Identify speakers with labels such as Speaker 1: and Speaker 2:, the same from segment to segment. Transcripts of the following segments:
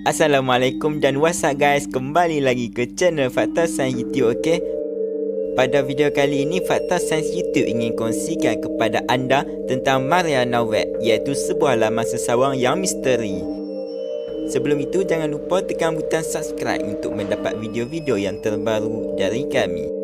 Speaker 1: Assalamualaikum dan what's up guys. Kembali lagi ke channel Fakta Sains YouTube ok? Pada video kali ini Fakta Sains YouTube ingin kongsikan kepada anda Tentang Mariana Web Iaitu sebuah laman sesawang yang misteri. Sebelum itu jangan lupa tekan butang subscribe Untuk mendapat video-video yang terbaru dari kami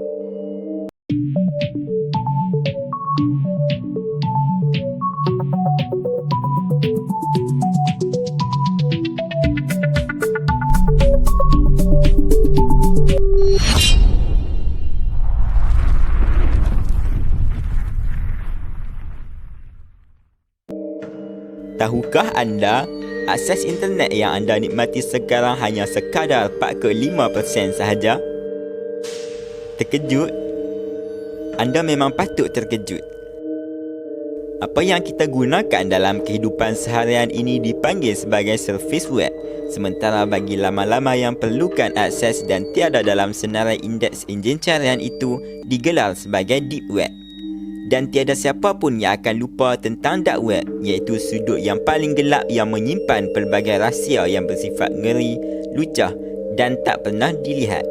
Speaker 1: Tahukah anda, akses internet yang anda nikmati sekarang hanya sekadar 4 ke 5% sahaja? Terkejut? Anda memang patut terkejut. Apa yang kita gunakan dalam kehidupan seharian ini dipanggil sebagai servis web. Sementara bagi lama-lama yang perlukan akses dan tiada dalam senarai indeks enjin carian itu digelar sebagai deep web dan tiada siapa pun yang akan lupa tentang dark web iaitu sudut yang paling gelap yang menyimpan pelbagai rahsia yang bersifat ngeri, lucah dan tak pernah dilihat.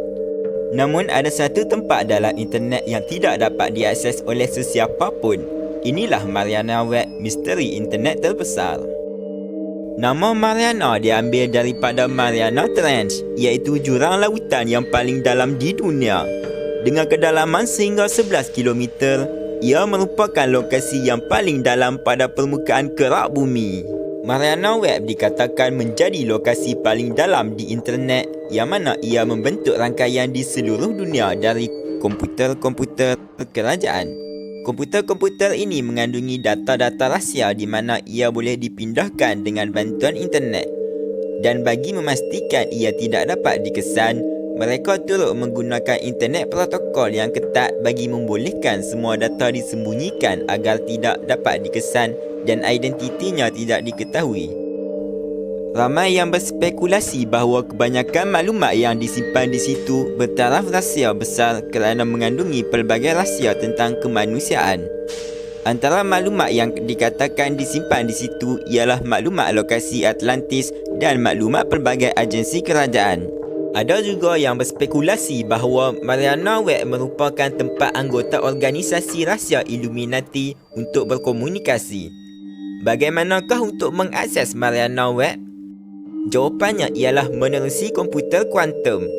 Speaker 1: Namun ada satu tempat dalam internet yang tidak dapat diakses oleh sesiapa pun. Inilah Mariana Web, misteri internet terbesar. Nama Mariana diambil daripada Mariana Trench iaitu jurang lautan yang paling dalam di dunia. Dengan kedalaman sehingga 11 kilometer, ia merupakan lokasi yang paling dalam pada permukaan kerak bumi. Mariana Web dikatakan menjadi lokasi paling dalam di internet yang mana ia membentuk rangkaian di seluruh dunia dari komputer-komputer kerajaan. Komputer-komputer ini mengandungi data-data rahsia di mana ia boleh dipindahkan dengan bantuan internet. Dan bagi memastikan ia tidak dapat dikesan, mereka turut menggunakan internet protokol yang ketat bagi membolehkan semua data disembunyikan agar tidak dapat dikesan dan identitinya tidak diketahui. Ramai yang berspekulasi bahawa kebanyakan maklumat yang disimpan di situ bertaraf rahsia besar kerana mengandungi pelbagai rahsia tentang kemanusiaan. Antara maklumat yang dikatakan disimpan di situ ialah maklumat lokasi Atlantis dan maklumat pelbagai agensi kerajaan. Ada juga yang berspekulasi bahawa Mariana Web merupakan tempat anggota organisasi rahsia Illuminati untuk berkomunikasi. Bagaimanakah untuk mengakses Mariana Web? Jawapannya ialah menerusi komputer kuantum.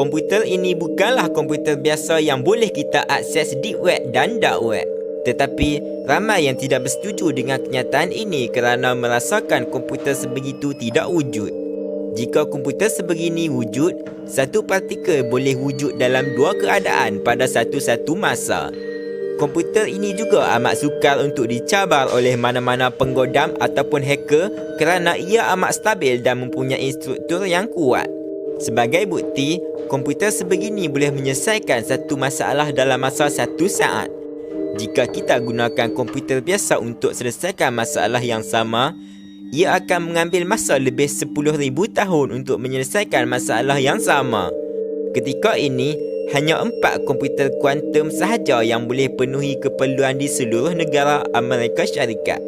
Speaker 1: Komputer ini bukanlah komputer biasa yang boleh kita akses deep web dan dark web. Tetapi ramai yang tidak bersetuju dengan kenyataan ini kerana merasakan komputer sebegitu tidak wujud. Jika komputer sebegini wujud, satu partikel boleh wujud dalam dua keadaan pada satu-satu masa. Komputer ini juga amat sukar untuk dicabar oleh mana-mana penggodam ataupun hacker kerana ia amat stabil dan mempunyai struktur yang kuat. Sebagai bukti, komputer sebegini boleh menyelesaikan satu masalah dalam masa satu saat. Jika kita gunakan komputer biasa untuk selesaikan masalah yang sama, ia akan mengambil masa lebih 10,000 tahun untuk menyelesaikan masalah yang sama. Ketika ini, hanya empat komputer kuantum sahaja yang boleh penuhi keperluan di seluruh negara Amerika Syarikat.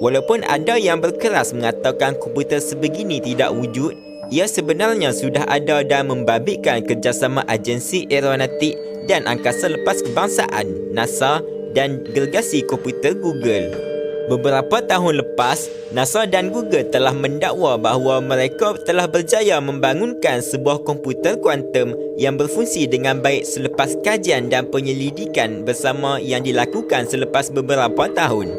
Speaker 1: Walaupun ada yang berkeras mengatakan komputer sebegini tidak wujud, ia sebenarnya sudah ada dan membabitkan kerjasama agensi aeronautik dan angkasa lepas kebangsaan NASA dan gergasi komputer Google. Beberapa tahun lepas, NASA dan Google telah mendakwa bahawa mereka telah berjaya membangunkan sebuah komputer kuantum yang berfungsi dengan baik selepas kajian dan penyelidikan bersama yang dilakukan selepas beberapa tahun.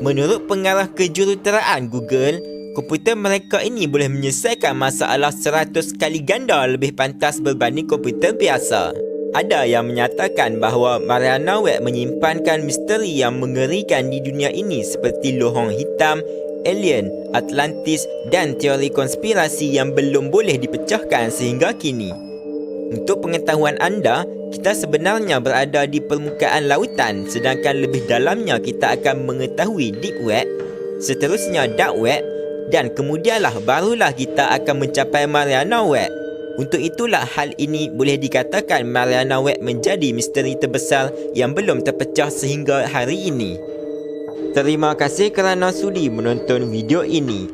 Speaker 1: Menurut pengarah kejuruteraan Google, komputer mereka ini boleh menyelesaikan masalah 100 kali ganda lebih pantas berbanding komputer biasa. Ada yang menyatakan bahawa Mariana Web menyimpankan misteri yang mengerikan di dunia ini seperti lohong hitam, alien, Atlantis dan teori konspirasi yang belum boleh dipecahkan sehingga kini. Untuk pengetahuan anda, kita sebenarnya berada di permukaan lautan sedangkan lebih dalamnya kita akan mengetahui deep web, seterusnya dark web dan kemudianlah barulah kita akan mencapai Mariana Web. Untuk itulah hal ini boleh dikatakan Mariana Web menjadi misteri terbesar yang belum terpecah sehingga hari ini. Terima kasih kerana sudi menonton video ini.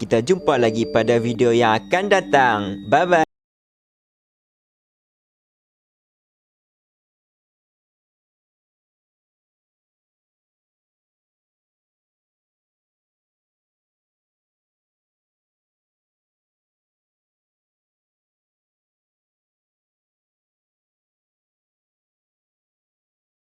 Speaker 1: Kita jumpa lagi pada video yang akan datang. Bye-bye.